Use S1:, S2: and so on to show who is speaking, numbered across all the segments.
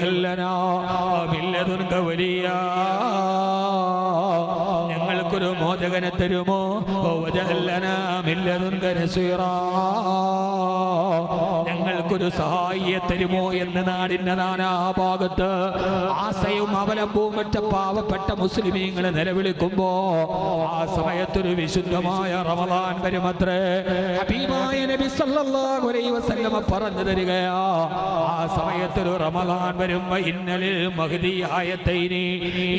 S1: لنا من لدنك وليا മോചകനെ തരുമോ? ഞങ്ങൾക്കൊരു സഹായിയെ തരുമോ എന്ന് നാടിന്റെ നാനാഭാഗത്ത് ആശയും അവലംബവും വെച്ച പാവപ്പെട്ട മുസ്ലിമീങ്ങൾ നിലവിളിക്കുമ്പോ ആ സമയത്തൊരു വിശുദ്ധമായ റമദാൻ വരുമത്രേ. ഹബീബായ നബി സല്ലല്ലാഹു അലൈഹി വസല്ലമ പറഞ്ഞു തരികയാ ആ സമയത്തൊരു റമദാൻ വരുമ്പോ ഇന്നലിൽ ആയത്തൈനി.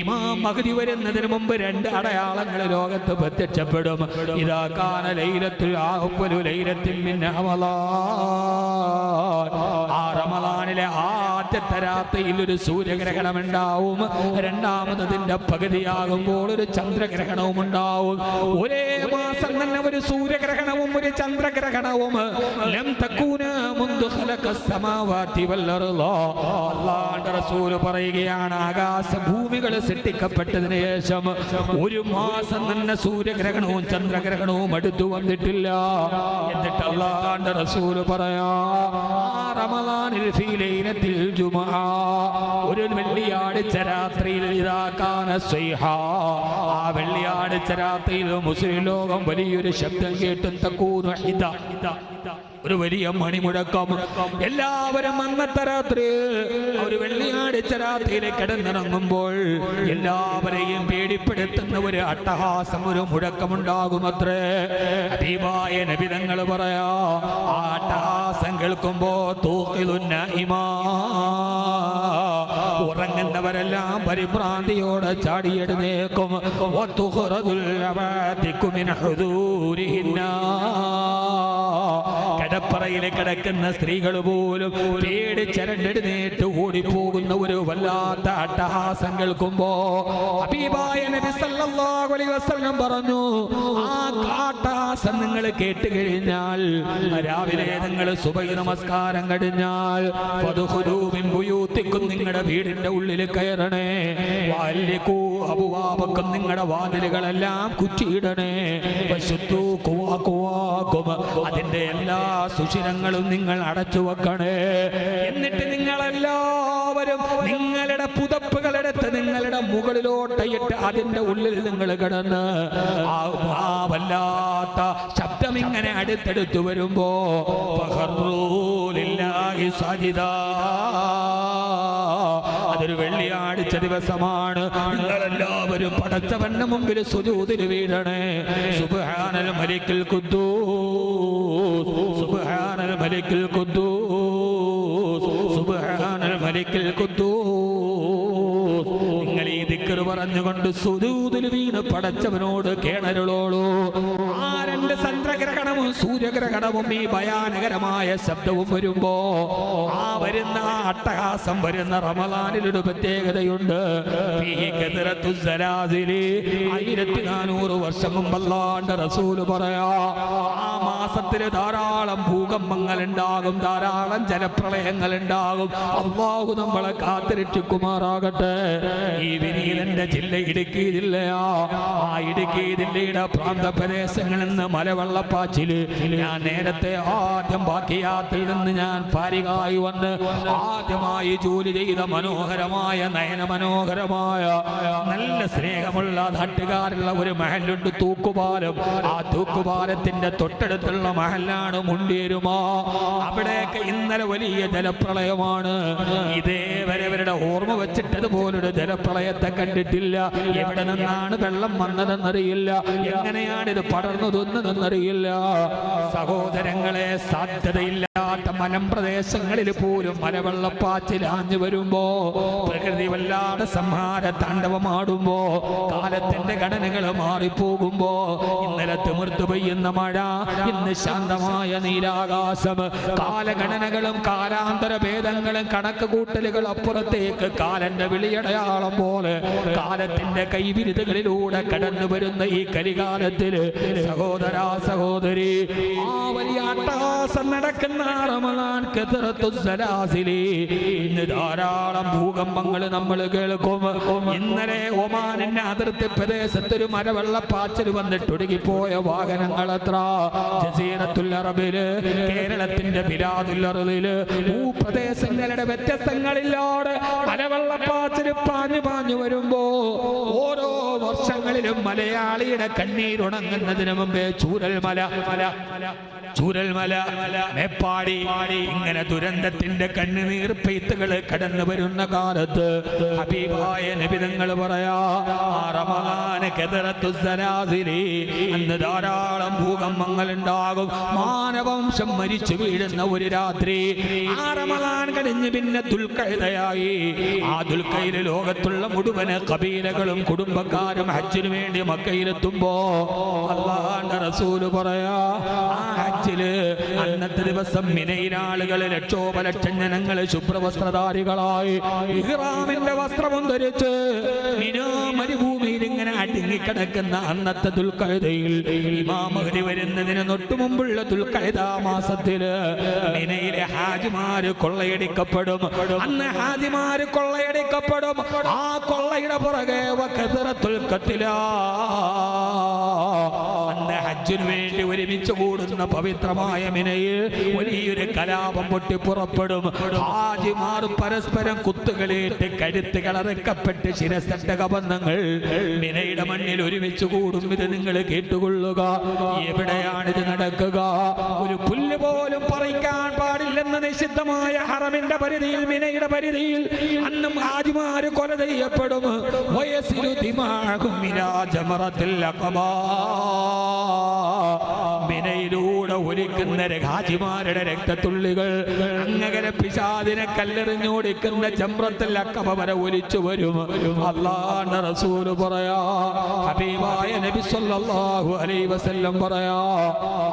S1: ഇമാം മഹദി വരുന്നതിന് മുമ്പ് രണ്ട് അടയാളങ്ങൾ ലോകത്ത് പ്രത്യക്ഷപ്പെടും. ഇതാ കാന ലൈലത്തുൽ ആഹ്വലു ലൈലത്തിൽ മിൻ ആ റമളാനിലെ ആദ്യത്തെ രാത്രിയിൽ ഒരു സൂര്യഗ്രഹണം ഉണ്ടാവും രണ്ടാമതതിന്റെ പകുതിയാകുമ്പോൾ ഒരു ചന്ദ്രഗ്രഹണവും ഉണ്ടാവും ഒരേ മാസം തന്നെ ഒരു സൂര്യഗ്രഹണവും ഒരു ചന്ദ്രഗ്രഹണവും. പറയുകയാണ് ആകാശ ഭൂമികൾ സൃഷ്ടിക്കപ്പെട്ടതിന് ശേഷം ഒരു മാസം തന്നെ സൂര്യഗ്രഹണവും ചന്ദ്രഗ്രഹണവും അടുത്തു വന്നിട്ടില്ല. എന്നിട്ട് അള്ളാഹുവിന്റെ റസൂൽ പറയാ ആ റമളാനിൽ ഫീ ലൈലത്തിൽ ജുമുഅ ഒരു വെള്ളിയാഴ്ച രാത്രിയിൽ ഇതാക്കാന ആ വെള്ളിയാഴ്ച രാത്രിയിൽ മുസ്ലിം ലോകം വലിയൊരു ശബ്ദം കേട്ടും തക്കൂന്നു ഇത. ഒരു വലിയ മണിമുഴക്കം. എല്ലാവരും അന്നത്തെ രാത്രി ഒരു വെള്ളിയാഴ്ച രാത്രിയിൽ കിടന്നിറങ്ങുമ്പോൾ എല്ലാവരെയും പേടിപ്പെടുത്തുന്ന ഒരു അട്ടഹാസം ഒരു മുഴക്കമുണ്ടാകുമത്രേ. ദീപായ നബിതങ്ങൾ പറയാ ആ അട്ടഹാസം കേൾക്കുമ്പോ തൂക്കിലുന്ന ഇമാ ഉറങ്ങുന്നവരെല്ലാം പരിഭ്രാന്തിയോടെ ചാടിയെടുന്നേക്കും. കിടപ്പറയിൽ കിടക്കുന്ന സ്ത്രീകൾ പോലും പേടിച്ചരണ്ടെടുന്നേറ്റ് ഓടിപ്പോകുന്ന ഒരു വല്ലാത്ത അട്ടഹാസം കേൾക്കുമ്പോ പറഞ്ഞു ആ കാട്ടഹാസം നിങ്ങൾ കേട്ട് കഴിഞ്ഞാൽ രാവിലെ നിങ്ങൾ സുബഹി നമസ്കാരം കഴിഞ്ഞാൽ നിങ്ങളുടെ വീടിന്റെ ഉള്ളിൽ കയറണേ വാല്യക്കൂ അപുവാപക്കും നിങ്ങളുടെ വാതിലുകളെല്ലാം കുറ്റിയിടണേ അതിന്റെ എല്ലാ സുഷിരങ്ങളും നിങ്ങൾ അടച്ചു വെക്കണേ. എന്നിട്ട് നിങ്ങളെല്ലാവരും നിങ്ങളുടെ പുതപ്പുകളെടുത്ത് നിങ്ങളുടെ മുകളിലോട്ടയിട്ട് അതിന്റെ ഉള്ളിൽ നിങ്ങൾ കിടന്ന് ആ വല്ലാത്ത ശബ്ദം ഇങ്ങനെ അടുത്തെടുത്തു വരുമ്പോ. അതൊരു വെള്ളിയാഴ്ച ദിവസമാണ്. നിങ്ങളെല്ലാവരും പടച്ചവന്റെ മുമ്പിൽ സുജൂതിന് വീഴണേ. സുബ്ഹാനൽ മരിക്കൽ ഖുദ്ദൂസ്. മലിക്കുൽ ഖുദ്ദൂസ്. സുബ്ഹാനൽ മലിക്കുൽ ഖുദ്ദൂസ്. നിങ്ങൾ ഈ ദിക്കർ പറഞ്ഞുകൊണ്ട് സുജൂതിൽ വീണ് പടച്ചവനോട് കേണരുളോളൂ. ആ രണ്ട് ചന്ദ്രഗ്രഹണവും സൂര്യഗ്രഹണവും ഈ ഭയാനകരമായ ശബ്ദവും വരുമ്പോ ആ വരുന്ന അട്ടഹാസം വരുന്ന റമലാനിൽ ഒരു പ്രത്യേകതയുണ്ട് ആയിരത്തി നാനൂറ് വർഷം മുമ്പല്ലാണ്ട് റസൂൽ പറയാ ആ മാസത്തിൽ ധാരാളം ഭൂകമ്പങ്ങൾ ഉണ്ടാകും ധാരാളം ജലപ്രളയങ്ങൾ ഉണ്ടാകും അള്ളാഹു നമ്മളെ കാത്തിരക്ഷിക്കുമാറാകട്ടെ. ഈ വിനീതന്റെ ജില്ല ഇടുക്കി ജില്ലയാ ആ ഇടുക്കി ജില്ലയുടെ പ്രാന്ത പ്രദേശങ്ങളിൽ നിന്ന് മലവെള്ളപ്പാച്ചിൽ ഞാൻ നേരത്തെ ആദ്യം ബാക്കിയാത്തിൽ നിന്ന് ഞാൻ പാരികായി വന്ന് ആദ്യമായി ജോലി ചെയ്ത മനോഹരമായ നയന മനോഹരമായ നല്ല സ്നേഹമുള്ള നാട്ടുകാരുള്ള ഒരു മഹലുണ്ട് തൂക്കുപാലം. ആ തൂക്കുപാലത്തിന്റെ തൊട്ടടുത്തുള്ള മഹലാണ് മുണ്ടേരുമാ. അവിടെയൊക്കെ ഇന്നലെ വലിയ ജലപ്രളയമാണ്. ഇതേവരെ അവരുടെ ഓർമ്മ വെച്ചിട്ടതുപോലൊരു ജലപ്രളയത്തെ കണ്ടിട്ടില്ല എവിടെ നിന്നാണ് വെള്ളം വന്നതെന്നറിയില്ല. എങ്ങനെയാണ് ഇത് പടർന്നതൊന്നതെന്നറിയില്ല സഹോദരങ്ങളെ സാധ്യതയില്ലാത്ത മലമ്പ്രദേശങ്ങളിൽ പോലും മലവെള്ളപ്പാച്ചിലാഞ്ഞു വരുമ്പോ പ്രകൃതി വല്ലാതെ സംഹാര താണ്ഡവമാടുമ്പോ കാലത്തിന്റെ ഘടനകൾ മാറിപ്പോകുമ്പോ ഇന്നലെ തിമിർത്തു പെയ്യുന്ന മഴ ഇന്ന് ശാന്തമായ നീരാകാശം കാലഘടനകളും കാലാന്തര ഭേദങ്ങളും കണക്ക് കൂട്ടലുകൾ അപ്പുറത്തേക്ക് കാലന്റെ വിളിയടയാളം പോലെ കാലത്തിന്റെ കൈവിരുതുകളിലൂടെ കടന്നു വരുന്ന ഈ കലികാലത്തിൽ സഹോദര സഹോദരി ആ വലിയ അട്ടഹാസം നടക്കുന്ന ഇന്ന് ധാരാളം ഭൂകമ്പങ്ങൾ നമ്മൾ കേൾക്കും. ഇന്നലെ ഒമാനിന്റെ അതിർത്തി പ്രദേശത്ത് ഒരു മരവെള്ളപ്പാച്ചൽ വന്നിട്ട് ഒടുങ്ങിപ്പോയ വാഹനങ്ങൾ അറബിൽ കേരളത്തിന്റെ ബിലാദുല്ലറിൽ ഭൂപ്രദേശങ്ങളുടെ വ്യത്യസ്തങ്ങളില്ലാതെ മലവെള്ളപ്പാച്ചിൽ പാഞ്ഞു പാഞ്ഞു വരുമ്പോ ഓരോ വർഷങ്ങളിലും മലയാളിയുടെ കണ്ണീരുണങ്ങുന്നതിന് മുമ്പേ ചൂരൽമല മല ചൂരൽമല മേപ്പാടി ഇങ്ങനെ ദുരന്തത്തിന്റെ കണ്ണുനീർ പെയ്ത്തുകൾ കടന്നു വരുന്ന കാലത്ത് ഹബീബായ നബിതങ്ങൾ പറയാ അന്ന് ധാരാളം ഭൂകമ്പങ്ങൾ ഉണ്ടാകും. മാനവംശം മരിച്ചു വീഴുന്ന ഒരു രാത്രി ആറമകാൻ കഴിഞ്ഞ് പിന്നെ ദുൽഖൈതയായി ആ ദുൽക്കയിൽ ലോകത്തുള്ള മുഴുവൻ കബീലകളും കുടുംബക്കാരും ഹജ്ജിനു വേണ്ടി മക്കയിലെത്തുമ്പോ അള്ളാഹാന്റെ റസൂൽ പറയാ ആ ഹജ്ജിൽ അന്നത്തെ ദിവസം മിനയിലാളുകൾ ലക്ഷോപലക്ഷം ജനങ്ങൾ ശുഭ്രവസ്ത്രധാരികളായി ഇഹ്റാമിന്റെ വസ്ത്രവും ധരിച്ച് മിനോ അടുങ്ങിക്കിടക്കുന്ന അന്നത്തെ ദുൽഖയതയിൽ ഇമാമഹരി വരുന്നതിന് തൊട്ടു മുമ്പുള്ള ദുൽഖയത മാസത്തിൽ മിനയിലെ ഹാജിമാര് കൊള്ളയടിക്കപ്പെടും. അന്ന് ഹാജിമാര് കൊള്ളയടിക്കപ്പെടും. ആ കൊള്ളയുടെ പുറകെ വക്കത്തിറത്തുൽ കത്തിലാ അന്ന് ഹജ്ജിനു വേണ്ടി ഒരുമിച്ച് കൂടുന്ന പവിത്രമായ മിനയിൽ വലിയൊരു കലാപം പൊട്ടി പുറപ്പെടും. ഹാജിമാർ പരസ്പരം കുത്തുകളേറ്റ് കരുത്ത് അറക്കപ്പെട്ട് ശിരസന്റെ കബന്ധങ്ങൾ മിനയുടെ മണ്ണിൽ ഒരുമിച്ച് കൂടും. ഇത് നിങ്ങൾ കേട്ടുകൊള്ളുക. എവിടെയാണിത് നടക്കുക? ഒരു പുല്ല് പോലും പറിക്കാൻ പാടില്ലെന്ന നിഷിദ്ധമായ ഹറമിന്റെ പരിധിയിൽ മിനയുടെ പരിധിയിൽ അന്നും ഹാജിമാര് കൊല ചെയ്യപ്പെടും വയസ്സിരുതിമാകും മിരാജമറത്തിൽ അഖബാ. ഒലിക്കുന്ന ഹാജിമാരുടെ രക്തത്തുള്ളികൾ അങ്ങകര പിശാദിനെ കല്ലെറിഞ്ഞോടിക്കുന്ന ചമ്പ്രത്തിൽ അക്കമ വരെ ഒലിച്ചു വരും. അള്ളാന്റെ റസൂൽ പറയാ ഹബീബായ നബി സല്ലല്ലാഹു അലൈഹി വസല്ലം പറയാ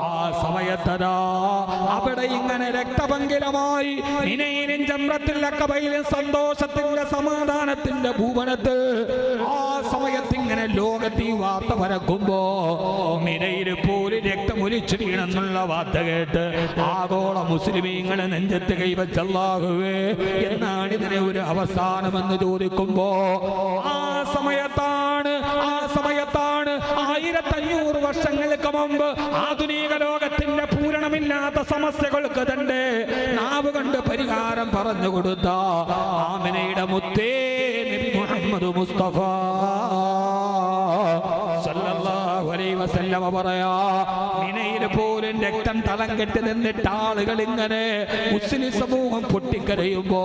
S1: ആ സമയത്തതാ അവിടെ ഇങ്ങനെ രക്തപങ്കിലമായി മിനയിലും ചമ്രത്തിൽ അക്കബയിലും സന്തോഷത്തിന്റെ സമാധാനത്തിന്റെ ഭൂവനത്ത് ആ സമയത്ത് ഇങ്ങനെ ലോകത്ത് ഈ വാർത്ത പരക്കുമ്പോ മിനയിൽ പോലും രക്തമൊലിച്ചു വീണെന്നുള്ള വാർത്ത കേട്ട് ആഗോള മുസ്ലിമീങ്ങളെ നെഞ്ചത്ത് കൈവച്ചല്ലാഹുവേ എന്നാണ് ഇതിനെ ഒരു അവസാനമെന്ന് ചോദിക്കുമ്പോ ആ സമയത്താണ് ആ സമയത്താണ് ആയിരത്തഞ്ഞൂറ് വർഷങ്ങൾക്ക് മുമ്പ് ആധുനിക ലോകത്തിന്റെ പൂരണമില്ലാത്ത സമസ്യകൾക്ക് തന്റെ നാവ് കണ്ട് പരിഹാരം പറഞ്ഞു കൊടുത്ത ആമിനയുടെ മുത്തേ നബി മുഹമ്മദ് മുസ്തഫ. വസല്ലമ പറയാ മിനയിൽ പോലും രക്തം തളം കെട്ടി നിന്നിട്ട് ആളുകൾ ഇങ്ങനെ മുസ്ലിം സമൂഹം പൊട്ടിക്കരയുമ്പോ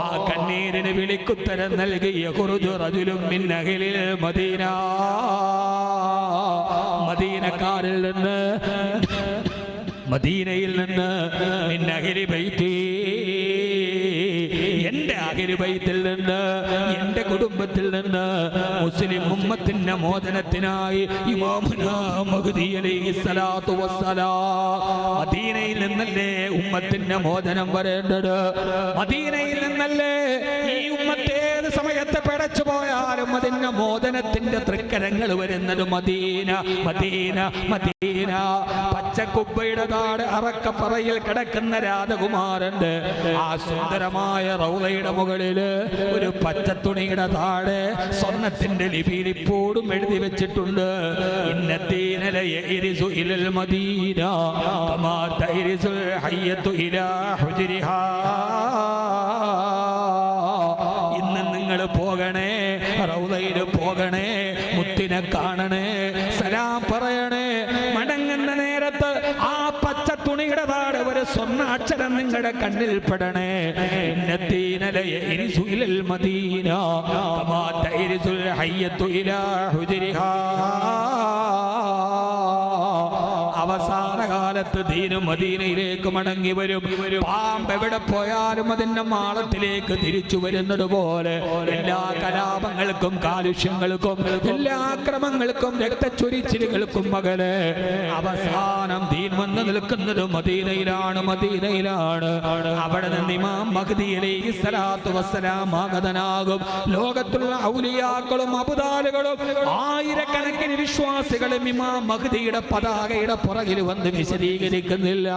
S1: ആ കണ്ണീരിന് വിളിക്കുത്തരം നൽകിയ കുറുജു റജുലും മിന്നഹിലിൽ മദീന മദീനക്കാരിൽ നിന്ന് മദീനയിൽ നിന്ന് മിന്നകലി ബൈത്തി എന്റെ അഹിരുബൈത്തിൽ നിന്ന് എന്റെ കുടുംബത്തിൽ നിന്ന് മുസ്ലിം ഉമ്മത്തിന്റെ മോചനത്തിനായി മദീനയിൽ നിന്നല്ലേ ഉമ്മത്തിന്റെ മോചനം വരേണ്ടത്? മദീനയിൽ നിന്നല്ലേ ഈ ഉമ്മത്തേത് സമയത്ത് പിടച്ചു പോയാലും അതിന്റെ മോചനത്തിന്റെ തൃക്കരങ്ങൾ വരുന്നത് മദീന മദീന മദീന. പച്ചക്കുബ്ബയുടെ താട് അറക്കപ്പറയിൽ കിടക്കുന്ന രാധകുമാരന്റെ ആ സുന്ദരമായ റൗളയുടെ മുകളിൽ ഒരു പച്ച തുണിയുടെ താഴെ സ്വർണത്തിന്റെ ലിപിയിൽ ഇപ്പോഴും എഴുതി വെച്ചിട്ടുണ്ട്. മദീന ഇലാ നിങ്ങളുടെ കണ്ണിൽ പെടണേ. മദീന. അവസാന കാലത്ത് ദീനു മദീനയിലേക്ക് മടങ്ങി വരും. പാമ്പ് എവിടെ പോയാലും അതിന്റെ മാളത്തിലേക്ക് തിരിച്ചു വരുന്നത് പോലെ എല്ലാ കലാപങ്ങൾക്കും കാലുഷ്യങ്ങൾക്കും എല്ലാ അക്രമങ്ങൾക്കും രക്തച്ചൊരിച്ചിലുകൾക്കും മകളെ അവസാനം ദീൻ വന്ന് നിൽക്കുന്നത് മദീനയിലാണ് മദീനയിലാണ്. അവിടെ നിന്ന് ഇമാം മഹദി സലാത്തു വസ്സലാം ആഗതനാകും. ലോകത്തുള്ള ഔലിയാക്കളും അബുദാലുകളും ആയിരക്കണക്കിന് വിശ്വാസികളും ഇമാം മഹദിയുടെ പതാകയുടെ പുറകിൽ വന്ന് വിശദീകരിക്കുന്നില്ല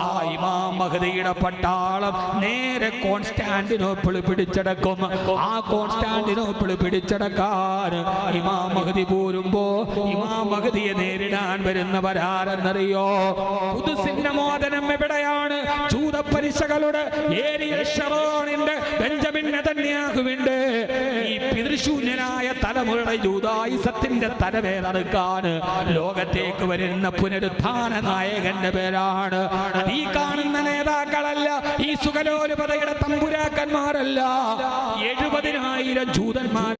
S1: ആ ഇമാം മഹദിയുടെ പട്ടാളം നേരെ കോൺസ്റ്റാന്റിനോപ്പിൾ പിടിച്ചടക്കും. ആ കോൺസ്റ്റാന്റിനോപ്പിൾ പിടിച്ചടക്കാൻ ഇമാം മഹദി പോരുമ്പോ ഇമാം മഹദിയെ നേരിടാൻ വരുന്നവരാരെന്നറിയോ? മോദനം എവിടെയാണ്? ചൂതപ്പരിശകളുടെ ഏരിയ ഷറോണിന്റെ ബെഞ്ചമിൻ നെതന്യാഹുവിന്റെ പിതൃശൂന്യനായ തലമുറയുടെ ജൂതായുസത്തിന്റെ തലവേറെടുക്കാൻ ലോകത്തേക്ക് വരുന്ന പുനരുത്ഥാന നായകന്റെ പേരാണ്. ഈ കാണുന്ന നേതാക്കളല്ല ഈ സുഖലോലുപതയുടെ തമ്പുരാക്കന്മാരല്ല. എഴുപതിനായിരം ജൂതന്മാർ